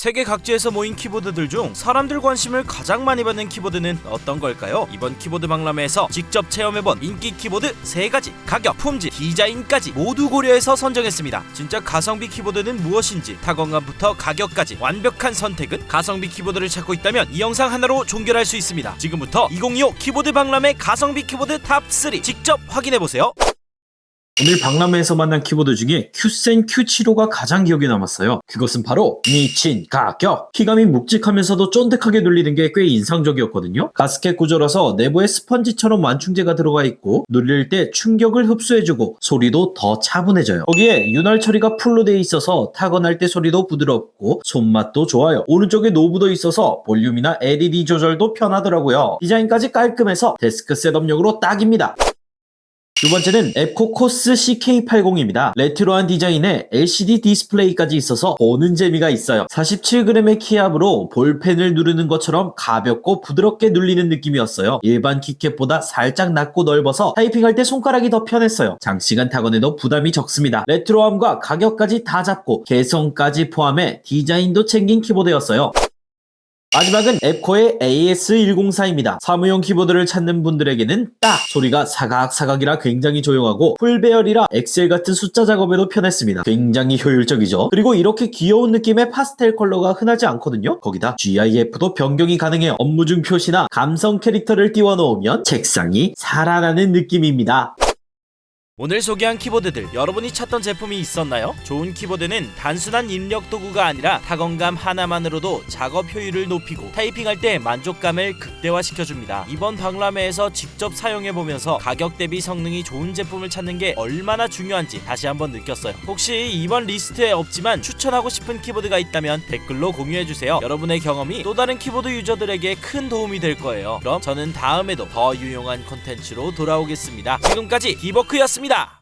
세계 각지에서 모인 키보드들 중 사람들 관심을 가장 많이 받는 키보드는 어떤 걸까요? 이번 키보드 박람회에서 직접 체험해본 인기 키보드 3가지 가격, 품질, 디자인까지 모두 고려해서 선정했습니다. 진짜 가성비 키보드는 무엇인지 타건감부터 가격까지 완벽한 선택은 가성비 키보드를 찾고 있다면 이 영상 하나로 종결할 수 있습니다. 지금부터 2025 키보드 박람회 가성비 키보드 탑 3 직접 확인해보세요. 오늘 박람회에서 만난 키보드 중에 큐센 Q75가 가장 기억에 남았어요. 그것은 바로 미친 가격! 키감이 묵직하면서도 쫀득하게 눌리는 게 꽤 인상적이었거든요. 가스켓 구조라서 내부에 스펀지처럼 완충제가 들어가 있고 눌릴 때 충격을 흡수해주고 소리도 더 차분해져요. 거기에 윤활 처리가 풀로 돼 있어서 타건할 때 소리도 부드럽고 손맛도 좋아요. 오른쪽에 노브도 있어서 볼륨이나 LED 조절도 편하더라고요. 디자인까지 깔끔해서 데스크 셋업용으로 딱입니다. 두 번째는 앱코 코스 CK80입니다. 레트로한 디자인에 LCD 디스플레이까지 있어서 보는 재미가 있어요. 47g의 키압으로 볼펜을 누르는 것처럼 가볍고 부드럽게 눌리는 느낌이었어요. 일반 키캡보다 살짝 낮고 넓어서 타이핑할 때 손가락이 더 편했어요. 장시간 타건에도 부담이 적습니다. 레트로함과 가격까지 다 잡고 개성까지 포함해 디자인도 챙긴 키보드였어요. 마지막은 앱코의 AS104입니다. 사무용 키보드를 찾는 분들에게는 딱 소리가 사각사각이라 굉장히 조용하고 풀배열이라 엑셀 같은 숫자 작업에도 편했습니다. 굉장히 효율적이죠. 그리고 이렇게 귀여운 느낌의 파스텔 컬러가 흔하지 않거든요. 거기다 GIF도 변경이 가능해요. 업무 중 표시나 감성 캐릭터를 띄워 놓으면 책상이 살아나는 느낌입니다. 오늘 소개한 키보드들 여러분이 찾던 제품이 있었나요? 좋은 키보드는 단순한 입력 도구가 아니라 타건감 하나만으로도 작업 효율을 높이고 타이핑할 때 만족감을 극대화시켜줍니다. 이번 박람회에서 직접 사용해보면서 가격 대비 성능이 좋은 제품을 찾는 게 얼마나 중요한지 다시 한번 느꼈어요. 혹시 이번 리스트에 없지만 추천하고 싶은 키보드가 있다면 댓글로 공유해주세요. 여러분의 경험이 또 다른 키보드 유저들에게 큰 도움이 될 거예요. 그럼 저는 다음에도 더 유용한 콘텐츠로 돌아오겠습니다. 지금까지 디버크였 습니다.